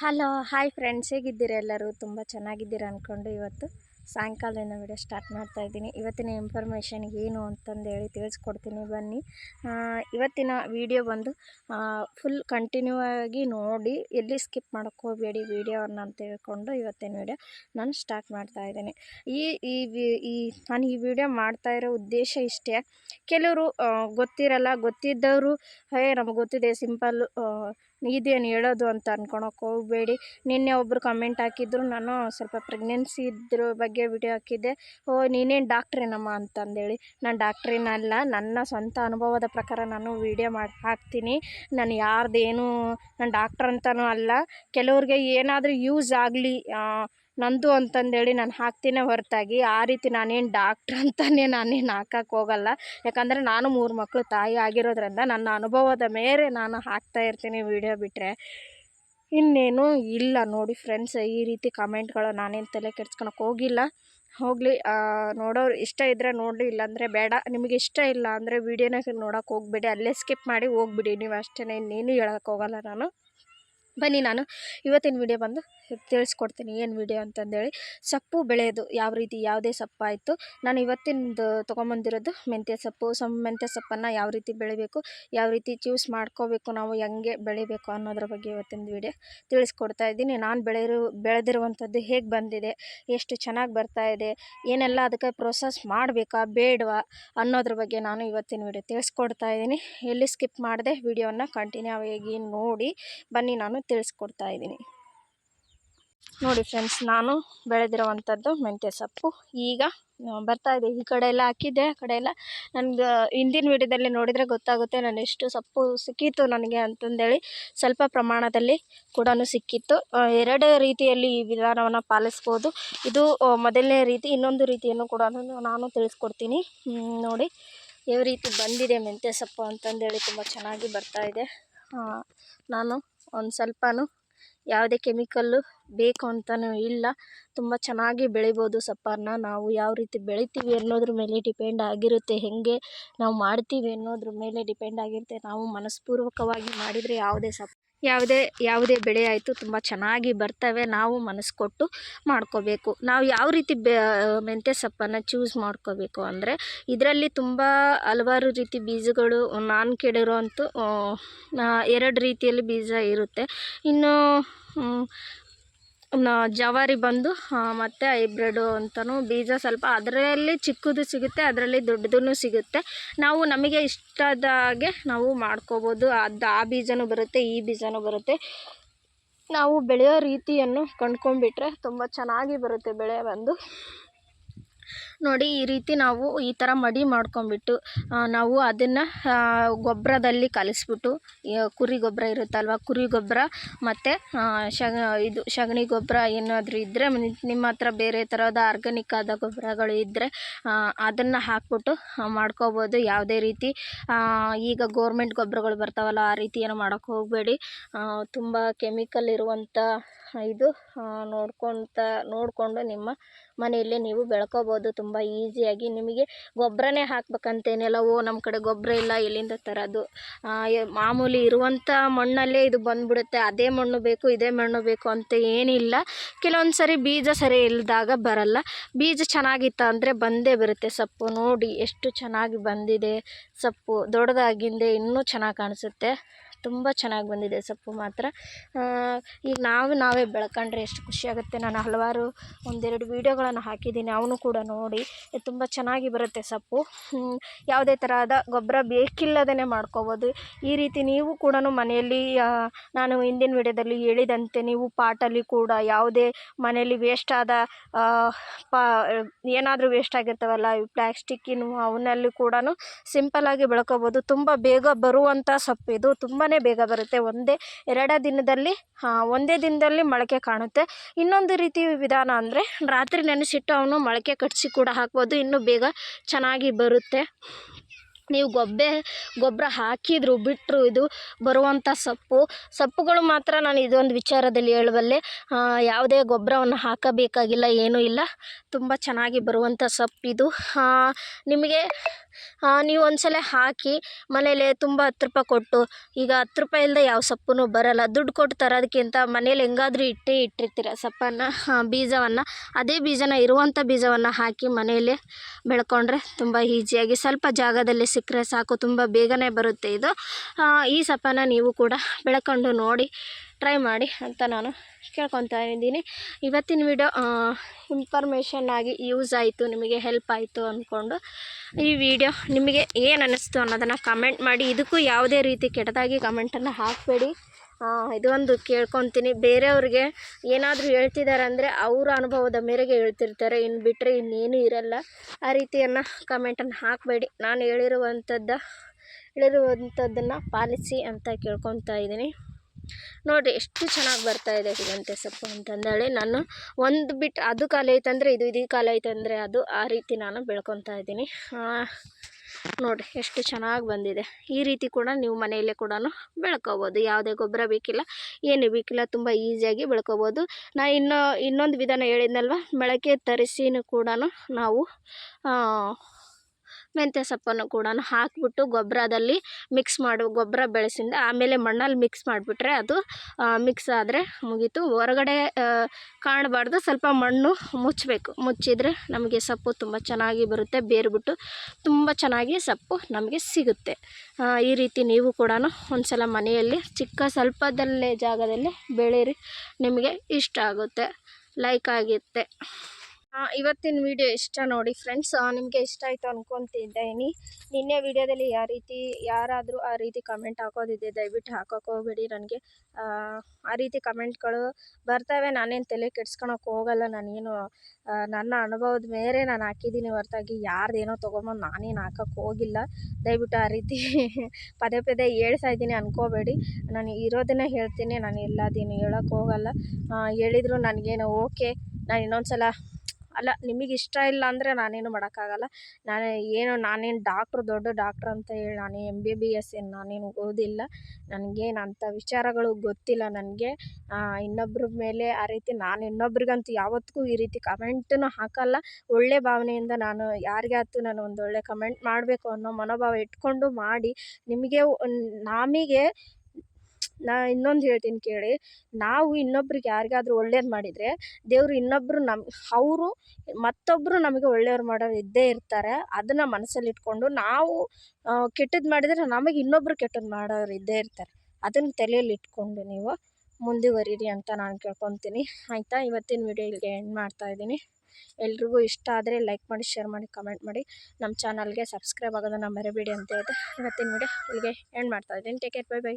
Hello, hi friends ಹೇಗಿದ್ದೀರಾ ಎಲ್ಲರೂ? ತುಂಬ ಚೆನ್ನಾಗಿದ್ದೀರಾ ಅಂದ್ಕೊಂಡು ಇವತ್ತು ಸಾಯಂಕಾಲದಿಂದ ವಿಡಿಯೋ ಸ್ಟಾರ್ಟ್ ಮಾಡ್ತಾ ಇದ್ದೀನಿ. ಇವತ್ತಿನ ಇನ್ಫಾರ್ಮೇಷನ್ ಏನು ಅಂತಂದು ಹೇಳಿ ತಿಳಿಸ್ಕೊಡ್ತೀನಿ. ಬನ್ನಿ. ಇವತ್ತಿನ ವಿಡಿಯೋ ಬಂದು ಫುಲ್ ಕಂಟಿನ್ಯೂ ಆಗಿ ನೋಡಿ, ಎಲ್ಲಿ ಸ್ಕಿಪ್ ಹೋಗಬೇಡಿ ವಿಡಿಯೋವನ್ನು ಅಂತ ಹೇಳ್ಕೊಂಡು ಇವತ್ತಿನ ವಿಡಿಯೋ ನಾನು ಸ್ಟಾರ್ಟ್ ಮಾಡ್ತಾ ಇದ್ದೀನಿ. ಈ ಈ ನಾನು ಈ ವಿಡಿಯೋ ಮಾಡ್ತಾ ಇರೋ ಉದ್ದೇಶ ಇಷ್ಟೇ. ಕೆಲವರು ಗೊತ್ತಿರಲ್ಲ, ಗೊತ್ತಿದ್ದವರು ಹೇ ನಮಗೆ ಗೊತ್ತಿದೆ ಸಿಂಪಲ್ ಇದೇನು ಹೇಳೋದು ಅಂತ ಅನ್ಕೊಳಕ್ಕೆ ಹೋಗಬೇಡಿ. ನಿನ್ನೆ ಒಬ್ಬರು ಕಮೆಂಟ್ ಹಾಕಿದ್ರು, ನಾನು ಸ್ವಲ್ಪ ಪ್ರೆಗ್ನೆನ್ಸಿ ಇದ್ರ ಬಗ್ಗೆ ವಿಡಿಯೋ ಹಾಕಿದ್ದೆ. ಓ, ನೀನೇನು ಡಾಕ್ಟ್ರೇನಮ್ಮ ಅಂತಂದೇಳಿ. ನಾನು ಡಾಕ್ಟ್ರೇನಲ್ಲ ನನ್ನ ಸ್ವಂತ ಅನುಭವದ ಪ್ರಕಾರ ನಾನು ವಿಡಿಯೋ ಮಾಡಿ, ಹಾಕ್ತೀನಿ. ನಾನು ಯಾರ್ದೇನು ನಾನು ಡಾಕ್ಟ್ರ್ ಅಂತಲೂ ಅಲ್ಲ. ಕೆಲವ್ರಿಗೆ ಏನಾದರೂ ಯೂಸ್ ಆಗಲಿ ನಂದು ಅಂತಂದೇಳಿ ನಾನು ಹಾಕ್ತೀನಿ ಹೊರತಾಗಿ, ಆ ರೀತಿ ನಾನೇನು ಡಾಕ್ಟ್ರ್ ಅಂತಲೇ ನಾನೇನು ಹಾಕಕ್ಕೆ ಹೋಗಲ್ಲ. ಯಾಕಂದರೆ ನಾನು ಮೂರು ಮಕ್ಕಳು ತಾಯಿ ಆಗಿರೋದ್ರಿಂದ ನನ್ನ ಅನುಭವದ ಮೇಲೆ ನಾನು ಹಾಕ್ತಾ ಇರ್ತೀನಿ ವೀಡಿಯೋ ಬಿಟ್ಟರೆ ಇನ್ನೇನು ಇಲ್ಲ ನೋಡಿ ಫ್ರೆಂಡ್ಸ್ ಈ ರೀತಿ ಕಮೆಂಟ್ಗಳು ನಾನೇನು ತಲೆ ಕೆಡ್ಸ್ಕೊಳಕ್ಕೆ ಹೋಗಿಲ್ಲ. ಹೋಗಲಿ ನೋಡೋರು ಇಷ್ಟ ಇದ್ದರೆ ನೋಡಲಿ ಇಲ್ಲಾಂದರೆ ಬೇಡ. ನಿಮಗೆ ಇಷ್ಟ ಇಲ್ಲ ಅಂದರೆ ವೀಡಿಯೋನ ನೋಡೋಕೆ ಹೋಗ್ಬೇಡಿ, ಅಲ್ಲೇ ಸ್ಕಿಪ್ ಮಾಡಿ ಹೋಗ್ಬಿಡಿ. ನೀವು ಅಷ್ಟೇ ಇನ್ನೇನು ಹೇಳೋಕ್ಕೆ ಹೋಗಲ್ಲ ನಾನು. ಬನ್ನಿ ನಾನು, ಇವತ್ತಿನ ವಿಡಿಯೋ ಬಂದು ತಿಳಿಸ್ಕೊಡ್ತೀನಿ ಏನು ವಿಡಿಯೋ ಅಂತಂದೇಳಿ. ಸೊಪ್ಪು ಬೆಳೆಯೋದು ಯಾವ ರೀತಿ, ಯಾವುದೇ ಸೊಪ್ಪಾಯಿತು. ನಾನು ಇವತ್ತಿನದು ತೊಗೊಂಬಂದಿರೋದು ಮೆಂತ್ಯ ಸೊಪ್ಪು. ಸೊ ಮೆಂತ್ಯ ಸೊಪ್ಪನ್ನು ಯಾವ ರೀತಿ ಬೆಳಿಬೇಕು, ಯಾವ ರೀತಿ ಚೂಸ್ ಮಾಡ್ಕೋಬೇಕು, ನಾವು ಹೆಂಗೆ ಬೆಳಿಬೇಕು ಅನ್ನೋದ್ರ ಬಗ್ಗೆ ಇವತ್ತಿನ ವಿಡಿಯೋ ತಿಳಿಸ್ಕೊಡ್ತಾ ಇದ್ದೀನಿ. ನಾನು ಬೆಳೆಯಿರು, ಬೆಳೆದಿರುವಂಥದ್ದು ಹೇಗೆ ಬಂದಿದೆ, ಎಷ್ಟು ಚೆನ್ನಾಗಿ ಬರ್ತಾ ಇದೆ, ಏನೆಲ್ಲ ಅದಕ್ಕೆ ಪ್ರೊಸೆಸ್ ಮಾಡಬೇಕಾ, ಬೇಡವಾ ಅನ್ನೋದ್ರ ಬಗ್ಗೆ ನಾನು ಇವತ್ತಿನ ವಿಡಿಯೋ ತಿಳಿಸ್ಕೊಡ್ತಾ ಇದ್ದೀನಿ. ಎಲ್ಲಿ ಸ್ಕಿಪ್ ಮಾಡಿದೆ, ವಿಡಿಯೋನ ಕಂಟಿನ್ಯೂ ಆಗಿ ನೋಡಿ, ಬನ್ನಿ ನಾನು ತಿಳಿಸ್ಕೊಡ್ತಾ ಇದ್ದೀನಿ. ನೋಡಿ ಫ್ರೆಂಡ್ಸ್ ನಾನು ಬೆಳೆದಿರುವಂಥದ್ದು ಮೆಂತ್ಯ ಸೊಪ್ಪು. ಈಗ ಬರ್ತಾ ಇದೆ. ಈ ಕಡೆ ಎಲ್ಲ ಹಾಕಿದ್ದೆ, ಆ ಕಡೆ ಎಲ್ಲ. ನನಗೆ ಹಿಂದಿನ ವಿಡಿಯೋದಲ್ಲಿ ನೋಡಿದರೆ ಗೊತ್ತಾಗುತ್ತೆ ನಾನು ಎಷ್ಟು ಸೊಪ್ಪು ಸಿಕ್ಕಿತ್ತು ನನಗೆ ಅಂತಂದೇಳಿ ಸ್ವಲ್ಪ ಪ್ರಮಾಣದಲ್ಲಿ ಕೂಡ ಸಿಕ್ಕಿತ್ತು. ಎರಡು ರೀತಿಯಲ್ಲಿ ಈ ವಿಧಾನವನ್ನು ಪಾಲಿಸ್ಬೋದು. ಇದು ಮೊದಲನೇ ರೀತಿ, ಇನ್ನೊಂದು ರೀತಿಯನ್ನು ಕೂಡ ನಾನು ತಿಳಿಸ್ಕೊಡ್ತೀನಿ. ನೋಡಿ. ಯಾವ ರೀತಿ ಬಂದಿದೆ ಮೆಂತ್ಯ ಸೊಪ್ಪು ಅಂತಂದೇಳಿ ತುಂಬ ಚೆನ್ನಾಗಿ ಬರ್ತಾ ಇದೆ. ನಾನು ಒಂದು ಸ್ವಲ್ಪನೂ ಯಾವುದೇ ಕೆಮಿಕಲ್ಲು ಬೇಕು ಅಂತಲೂ ಇಲ್ಲ. ತುಂಬ ಚೆನ್ನಾಗಿ ಬೆಳಿಬೋದು ಸೊಪ್ಪನ್ನ. ನಾವು ಯಾವ ರೀತಿ ಬೆಳಿತೀವಿ ಅನ್ನೋದ್ರ ಮೇಲೆ ಡಿಪೆಂಡ್ ಆಗಿರುತ್ತೆ. ಹೇಗೆ ನಾವು ಮಾಡ್ತೀವಿ ಅನ್ನೋದ್ರ ಮೇಲೆ ಡಿಪೆಂಡ್ ಆಗಿರುತ್ತೆ. ನಾವು ಮನಸ್ಪೂರ್ವಕವಾಗಿ ಮಾಡಿದರೆ ಯಾವುದೇ ಸೊಪ್ಪು ಯಾವುದೇ ಯಾವುದೇ ಬೆಳೆ ಆಯಿತು ತುಂಬ ಚೆನ್ನಾಗಿ ಬರ್ತವೆ, ನಾವು ಮನಸ್ಸು ಕೊಟ್ಟು ಮಾಡ್ಕೋಬೇಕು. ನಾವು ಯಾವ ರೀತಿ ಬೆ ಮೆಂತ್ಯ ಸೊಪ್ಪನ್ನು ಚೂಸ್ ಮಾಡ್ಕೋಬೇಕು ಅಂದರೆ ಇದರಲ್ಲಿ ತುಂಬ ಹಲವಾರು ರೀತಿ ಬೀಜಗಳು ನಾನು ಕೇಳಿರೋಂತೂ ಎರಡು ರೀತಿಯಲ್ಲಿ ಬೀಜ ಇರುತ್ತೆ. ಇನ್ನು ಜವಾರಿ ಬಂದು ಮತ್ತು ಹೈಬ್ರಿಡು ಅಂತಲೂ ಬೀಜ ಸ್ವಲ್ಪ ಅದರಲ್ಲಿ ಚಿಕ್ಕದು ಸಿಗುತ್ತೆ, ಅದರಲ್ಲಿ ದೊಡ್ಡದೂ ಸಿಗುತ್ತೆ. ನಾವು ನಮಗೆ ಇಷ್ಟದ ಹಾಗೆ ನಾವು ಮಾಡ್ಕೋಬೋದು. ಅದು ಆ ಬೀಜನೂ ಬರುತ್ತೆ, ಈ ಬೀಜನೂ ಬರುತ್ತೆ. ನಾವು ಬೆಳೆಯೋ ರೀತಿಯನ್ನು ಕಂಡ್ಕೊಂಡ್ಬಿಟ್ರೆ ತುಂಬ ಚೆನ್ನಾಗಿ ಬರುತ್ತೆ ಬೆಳೆ ಬಂದು. ನೋಡಿ ಈ ರೀತಿ ನಾವು ಈ ಥರ ಮಡಿ ಮಾಡ್ಕೊಂಬಿಟ್ಟು ನಾವು ಅದನ್ನು ಗೊಬ್ಬರದಲ್ಲಿ ಕಲಿಸ್ಬಿಟ್ಟು ಕುರಿ ಗೊಬ್ಬರ ಇರುತ್ತಲ್ವ, ಕುರಿ ಗೊಬ್ಬರ ಮತ್ತು ಶಗ, ಇದು ಸಗಣಿ ಗೊಬ್ಬರ ಏನಾದರೂ ಇದ್ದರೆ ನಿಮ್ಮ ಹತ್ರ ಬೇರೆ ಥರದ ಆರ್ಗ್ಯಾನಿಕ್ ಆದ ಗೊಬ್ಬರಗಳು ಇದ್ದರೆ ಅದನ್ನು ಹಾಕ್ಬಿಟ್ಟು ಮಾಡ್ಕೋಬೋದು. ಯಾವುದೇ ರೀತಿ ಈಗ ಗೋರ್ಮೆಂಟ್ ಗೊಬ್ಬರಗಳು ಬರ್ತಾವಲ್ಲ, ಆ ರೀತಿ ಏನು ಮಾಡೋಕೆ ಹೋಗಬೇಡಿ. ತುಂಬ ಕೆಮಿಕಲ್ ಇರುವಂಥ ಇದು ನೋಡ್ಕೊತ, ನೋಡಿಕೊಂಡು ನಿಮ್ಮ ಮನೆಯಲ್ಲೇ ನೀವು ಬೆಳ್ಕೋಬೋದು. ತುಂಬ ಈಸಿಯಾಗಿ ನಿಮಗೆ ಗೊಬ್ಬರನೇ ಹಾಕ್ಬೇಕಂತೇನಿಲ್ಲ. ಓ ನಮ್ಮ ಕಡೆ ಗೊಬ್ಬರ ಇಲ್ಲ, ಎಲ್ಲಿಂದ ತರೋದು? ಮಾಮೂಲಿ ಇರುವಂಥ ಮಣ್ಣಲ್ಲೇ ಇದು ಬಂದ್ಬಿಡುತ್ತೆ. ಅದೇ ಮಣ್ಣು ಬೇಕು, ಇದೇ ಮಣ್ಣು ಬೇಕು ಅಂತ ಏನಿಲ್ಲ. ಕೆಲವೊಂದು ಸರಿ ಬೀಜ ಸರಿ ಇಲ್ಲದಾಗ ಬರಲ್ಲ. ಬೀಜ ಚೆನ್ನಾಗಿತ್ತು ಅಂದರೆ ಬಂದೇ ಬರುತ್ತೆ ಸೊಪ್ಪು. ನೋಡಿ, ಎಷ್ಟು ಚೆನ್ನಾಗಿ ಬಂದಿದೆ ಸೊಪ್ಪು. ದೊಡ್ಡದಾಗಿಂದೆ ಇನ್ನೂ ಚೆನ್ನಾಗಿ ಕಾಣಿಸುತ್ತೆ. ತುಂಬ ಚೆನ್ನಾಗಿ ಬಂದಿದೆ ಸೊಪ್ಪು ಮಾತ್ರ. ಈಗ ನಾವು, ನಾವೇ ಬೆಳ್ಕೊಂಡ್ರೆ ಎಷ್ಟು ಖುಷಿಯಾಗುತ್ತೆ ನಾನು ಹಲವಾರು ಒಂದೆರಡು ವೀಡಿಯೋಗಳನ್ನು ಹಾಕಿದ್ದೀನಿ. ಅವನು ಕೂಡ ನೋಡಿ ತುಂಬ ಚೆನ್ನಾಗಿ ಬರುತ್ತೆ ಸೊಪ್ಪು. ಯಾವುದೇ ಥರದ ಗೊಬ್ಬರ ಬೇಕಿಲ್ಲದೇ ಮಾಡ್ಕೋಬೋದು. ಈ ರೀತಿ ನೀವು ಕೂಡ ಮನೆಯಲ್ಲಿ ನಾನು ಹಿಂದಿನ ವಿಡಿಯೋದಲ್ಲಿ ಹೇಳಿದಂತೆ ನೀವು ಪಾಟಲ್ಲಿ ಕೂಡ ಯಾವುದೇ ಮನೆಯಲ್ಲಿ ವೇಸ್ಟ್ ಆದ ಪಾ, ಏನಾದರೂ ವೇಸ್ಟ್ ಆಗಿರ್ತಾವಲ್ಲ, ಈ ಪ್ಲ್ಯಾಸ್ಟಿಕ್ಕಿನ ಅವನಲ್ಲಿ ಕೂಡ ಸಿಂಪಲ್ಲಾಗಿ ಬೆಳ್ಕೋಬೋದು. ತುಂಬ ಬೇಗ ಬರುವಂಥ ಸೊಪ್ಪು ಇದು ತುಂಬಾ ಬೇಗ ಬರುತ್ತೆ. ಒಂದೇ ಎರಡೇ ದಿನದಲ್ಲಿ ಒಂದೇ ದಿನದಲ್ಲಿ ಮೊಳಕೆ ಕಾಣುತ್ತೆ. ಇನ್ನೊಂದು ರೀತಿ ವಿಧಾನ ಅಂದರೆ ರಾತ್ರಿ ನೆನೆಸಿಟ್ಟು ಅವನು ಮೊಳಕೆ ಕಟ್ಟಿಸಿ ಕೂಡ ಹಾಕ್ಬೋದು. ಇನ್ನೂ ಬೇಗ ಚೆನ್ನಾಗಿ ಬರುತ್ತೆ. ನೀವು ಗೊಬ್ಬೆ ಗೊಬ್ಬರ ಹಾಕಿದ್ರು ಬಿಟ್ಟರು ಇದು ಬರುವಂಥ ಸೊಪ್ಪು. ಸೊಪ್ಪುಗಳು ಮಾತ್ರ ನಾನು ಇದೊಂದು ವಿಚಾರದಲ್ಲಿ ಹೇಳಬಲ್ಲೆ ಆ, ಯಾವುದೇ ಗೊಬ್ಬರವನ್ನು ಹಾಕಬೇಕಾಗಿಲ್ಲ ಏನೂ ಇಲ್ಲ. ತುಂಬ ಚೆನ್ನಾಗಿ ಬರುವಂಥ ಇದು ನಿಮಗೆ ನೀವು ಒಂದ್ಸಲ ಹಾಕಿ ಮನೇಲೆ ತುಂಬ ಹತ್ತು ರೂಪಾಯಿ ಕೊಟ್ಟು, ಈಗ ಹತ್ತು ರೂಪಾಯಿ ಇಲ್ಲದೆ ಯಾವ ಸೊಪ್ಪು ಬರಲ್ಲ. ದುಡ್ಡು ಕೊಟ್ಟು ತರೋದಕ್ಕಿಂತ ಮನೇಲಿ ಹೆಂಗಾದ್ರೂ ಇಟ್ಟೇ ಇಟ್ಟಿರ್ತೀರ ಸೊಪ್ಪನ್ನು ಬೀಜವನ್ನು. ಅದೇ ಬೀಜನ ಇರುವಂಥ ಬೀಜವನ್ನು ಹಾಕಿ ಮನೆಯಲ್ಲೇ ಬೆಳ್ಕೊಂಡ್ರೆ ತುಂಬ ಈಸಿಯಾಗಿ, ಸ್ವಲ್ಪ ಜಾಗದಲ್ಲಿ ಸಿಕ್ಕರೆ ಸಾಕು, ತುಂಬ ಬೇಗನೆ ಬರುತ್ತೆ ಇದು. ಈ ಸೊಪ್ಪನ್ನು ನೀವು ಕೂಡ ಬೆಳ್ಕೊಂಡು ನೋಡಿ. ಟ್ರೈ ಮಾಡಿ ಅಂತ ನಾನು ಕೇಳ್ಕೊತಾ ಇದ್ದೀನಿ. ಇವತ್ತಿನ ವಿಡಿಯೋ ಇನ್ಫಾರ್ಮೇಷನ್ ಆಗಿ ಯೂಸ್ ಆಯಿತು, ನಿಮಗೆ ಹೆಲ್ಪ್ ಆಯಿತು ಅಂದ್ಕೊಂಡು ಈ ವಿಡಿಯೋ ನಿಮಗೆ ಏನು ಅನ್ನಿಸ್ತು ಅನ್ನೋದನ್ನು ಕಮೆಂಟ್ ಮಾಡಿ. ಇದಕ್ಕೂ ಯಾವುದೇ ರೀತಿ ಕೆಟ್ಟದಾಗಿ ಕಮೆಂಟನ್ನು ಹಾಕಬೇಡಿ. ಇದು ಒಂದು ಕೇಳ್ಕೊತೀನಿ. ಬೇರೆಯವ್ರಿಗೆ ಏನಾದರೂ ಹೇಳ್ತಿದ್ದಾರೆ ಅಂದರೆ ಅವರ ಅನುಭವದ ಮೇರೆಗೆ ಹೇಳ್ತಿರ್ತಾರೆ. ಇನ್ನು ಬಿಟ್ಟರೆ ಇನ್ನೇನು ಇರಲ್ಲ. ಆ ರೀತಿಯನ್ನು ಕಮೆಂಟನ್ನು ಹಾಕಬೇಡಿ. ನಾನು ಹೇಳಿರುವಂಥದ್ದು ಹೇಳಿರುವಂಥದ್ದನ್ನು ಪಾಲಿಸಿ ಅಂತ ಕೇಳ್ಕೊತಾ ಇದ್ದೀನಿ. ನೋಡಿರಿ ಎಷ್ಟು ಚೆನ್ನಾಗಿ ಬರ್ತಾ ಇದೆ ಸಿಗಂತೆ ಸೊಪ್ಪು ಅಂತಂದೇಳಿ ನಾನು ಒಂದು ಬಿಟ್ಟು ಅದು ಕಾಲ ಐತಂದರೆ ಇದು ಇದು ಕಾಲ ಐತಂದರೆ ಅದು ಆ ರೀತಿ ನಾನು ಬೆಳ್ಕೊತಾ ಇದ್ದೀನಿ. ನೋಡಿರಿ ಎಷ್ಟು ಚೆನ್ನಾಗಿ ಬಂದಿದೆ. ಈ ರೀತಿ ಕೂಡ ನೀವು ಮನೆಯಲ್ಲೇ ಕೂಡ ಬೆಳ್ಕೋಬೋದು. ಯಾವುದೇ ಗೊಬ್ಬರ ಬೇಕಿಲ್ಲ, ಏನು ಬೇಕಿಲ್ಲ, ತುಂಬ ಈಸಿಯಾಗಿ ಬೆಳ್ಕೊಬೋದು. ನಾ ಇನ್ನೂ ಇನ್ನೊಂದು ವಿಧಾನ ಹೇಳಿದ್ನಲ್ವ, ಮೊಳಕೆ ತರಿಸಿನೂ ಕೂಡ ನಾವು ಮೆಂತ್ಯ ಸೊಪ್ಪನ್ನು ಕೂಡ ಹಾಕಿಬಿಟ್ಟು ಗೊಬ್ಬರದಲ್ಲಿ ಮಿಕ್ಸ್ ಮಾಡು, ಗೊಬ್ಬರ ಬೆಳೆಸಿಂದ ಆಮೇಲೆ ಮಣ್ಣಲ್ಲಿ ಮಿಕ್ಸ್ ಮಾಡಿಬಿಟ್ರೆ ಅದು ಮಿಕ್ಸ್ ಆದರೆ ಮುಗೀತು. ಹೊರಗಡೆ ಕಾಣಬಾರ್ದು, ಸ್ವಲ್ಪ ಮಣ್ಣು ಮುಚ್ಚಬೇಕು ಮುಚ್ಚಿದರೆ ನಮಗೆ ಸೊಪ್ಪು ತುಂಬ ಚೆನ್ನಾಗಿ ಬರುತ್ತೆ ಬೇರು ಬಿಟ್ಟು ತುಂಬ ಚೆನ್ನಾಗಿ ಸೊಪ್ಪು ನಮಗೆ ಸಿಗುತ್ತೆ. ಈ ರೀತಿ ನೀವು ಕೂಡ ಒಂದ್ಸಲ ಮನೆಯಲ್ಲಿ ಚಿಕ್ಕ ಸ್ವಲ್ಪದಲ್ಲೇ ಜಾಗದಲ್ಲಿ ಬೆಳೀರಿ ನಿಮಗೆ ಇಷ್ಟ ಆಗುತ್ತೆ. ಲೈಕ್ ಆಗುತ್ತೆ ಇವತ್ತಿನ ವಿಡಿಯೋ ಇಷ್ಟ ನೋಡಿ ಫ್ರೆಂಡ್ಸ್ ನಿಮಗೆ ಇಷ್ಟ ಆಯಿತು ಅನ್ಕೊತಿದ್ದೀನಿ ನಿನ್ನೆ ವಿಡಿಯೋದಲ್ಲಿ ಯಾವ ರೀತಿ, ಯಾರಾದರೂ ಆ ರೀತಿ ಕಮೆಂಟ್ ಹಾಕೋದಿದೆ, ದಯವಿಟ್ಟು ಹಾಕೋಕೆ ಹೋಗ್ಬೇಡಿ ನನಗೆ. ಆ ರೀತಿ ಕಮೆಂಟ್ಗಳು ಬರ್ತವೆ. ನಾನೇನು ತಲೆ ಕೆಡ್ಸ್ಕೊಳಕ್ಕೆ ಹೋಗಲ್ಲ. ನಾನೇನು ನನ್ನ ಅನುಭವದ ಮೇರೆ ನಾನು ಹಾಕಿದ್ದೀನಿ ಹೊರತಾಗಿ. ಯಾರ್ದೇನೋ ತೊಗೊಂಬಂದು ನಾನೇನು ಹಾಕೋಕ್ಕೆ ಹೋಗಿಲ್ಲ. ದಯವಿಟ್ಟು ಆ ರೀತಿ ಪದೇ ಪದೇ ಹೇಳ್ತಾ ಇದ್ದೀನಿ ಅನ್ಕೋಬೇಡಿ. ನಾನು ಇರೋದನ್ನೇ ಹೇಳ್ತೀನಿ. ನಾನು ಎಲ್ಲದೇನು ಹೇಳೋಕ್ಕೆ ಹೋಗಲ್ಲ. ಹೇಳಿದ್ರು ನನಗೇನು ಓಕೆ ನಾನು ಇನ್ನೊಂದು ಸಲ ಅಲ್ಲ, ನಿಮಗೆ ಇಷ್ಟ ಇಲ್ಲ ಅಂದರೆ ನಾನೇನು ಮಾಡೋಕ್ಕಾಗಲ್ಲ. ನಾನು ಏನು, ನಾನೇನು ಡಾಕ್ಟ್ರು ದೊಡ್ಡ ಡಾಕ್ಟ್ರ್ ಅಂತ ಹೇಳಿ ನಾನು ಎಂ ಬಿ ಬಿ ಎಸ್ ಏನು ನಾನೇನು ಓದಿಲ್ಲ. ನನಗೇನು ಅಂಥ ವಿಚಾರಗಳು ಗೊತ್ತಿಲ್ಲ ನನಗೆ. ಇನ್ನೊಬ್ರ ಮೇಲೆ ಆ ರೀತಿ ನಾನು ಇನ್ನೊಬ್ರಿಗಂತೂ ಯಾವತ್ತಿಗೂ ಈ ರೀತಿ ಕಮೆಂಟನ್ನು ಹಾಕಲ್ಲ. ಒಳ್ಳೆ ಭಾವನೆಯಿಂದ ನಾನು ಯಾರಿಗೆ ಆಯ್ತು ನಾನು ಒಂದು ಒಳ್ಳೆ ಕಮೆಂಟ್ ಮಾಡಬೇಕು ಅನ್ನೋ ಮನೋಭಾವ ಇಟ್ಕೊಂಡು ಮಾಡಿ. ನಿಮಗೆ ನಮಗೆ ನಾ ಇನ್ನೊಂದು ಹೇಳ್ತೀನಿ ಕೇಳಿ. ನಾವು ಇನ್ನೊಬ್ರಿಗೆ ಯಾರಿಗಾದ್ರೂ ಒಳ್ಳೇದು ಮಾಡಿದರೆ, ದೇವರು ಇನ್ನೊಬ್ಬರು ನಮ್ಮ ಅವರು ಮತ್ತೊಬ್ಬರು ನಮಗೆ ಒಳ್ಳೆಯವ್ರು ಮಾಡೋರು ಇದ್ದೇ ಇರ್ತಾರೆ. ಅದನ್ನು ಮನಸ್ಸಲ್ಲಿ ಇಟ್ಕೊಂಡು ನಾವು ಕೆಟ್ಟದ್ದು ಮಾಡಿದರೆ ನಮಗೆ ಇನ್ನೊಬ್ಬರು ಕೆಟ್ಟದ್ದು ಮಾಡೋರು ಇದ್ದೇ ಇರ್ತಾರೆ. ಅದನ್ನು ತಲೆಯಲ್ಲಿ ಇಟ್ಕೊಂಡು ನೀವು ಮುಂದುವರೀರಿ ಅಂತ ನಾನು ಕೇಳ್ಕೊತೀನಿ. ಆಯಿತಾ? ಇವತ್ತಿನ ವಿಡಿಯೋ ಇಲ್ಲಿಗೆ ಎಂಡ್ ಮಾಡ್ತಾಯಿದ್ದೀನಿ ಎಲ್ರಿಗೂ ಇಷ್ಟ ಆದರೆ ಲೈಕ್ ಮಾಡಿ ಶೇರ್ ಮಾಡಿ ಕಮೆಂಟ್ ಮಾಡಿ. ನಮ್ಮ ಚಾನಲ್ಗೆ ಸಬ್ಸ್ಕ್ರೈಬ್ ಆಗೋದನ್ನು ಮರಿಬೇಡಿ ಅಂತ ಹೇಳ್ತಾ ಇವತ್ತಿನ ವಿಡಿಯೋ ಇಲ್ಲಿಗೆ ಎಂಡ್ ಮಾಡ್ತಾಯಿದ್ದೀನಿ ಟೇಕ್ ಕೇರ್ ಬೈ ಬೈ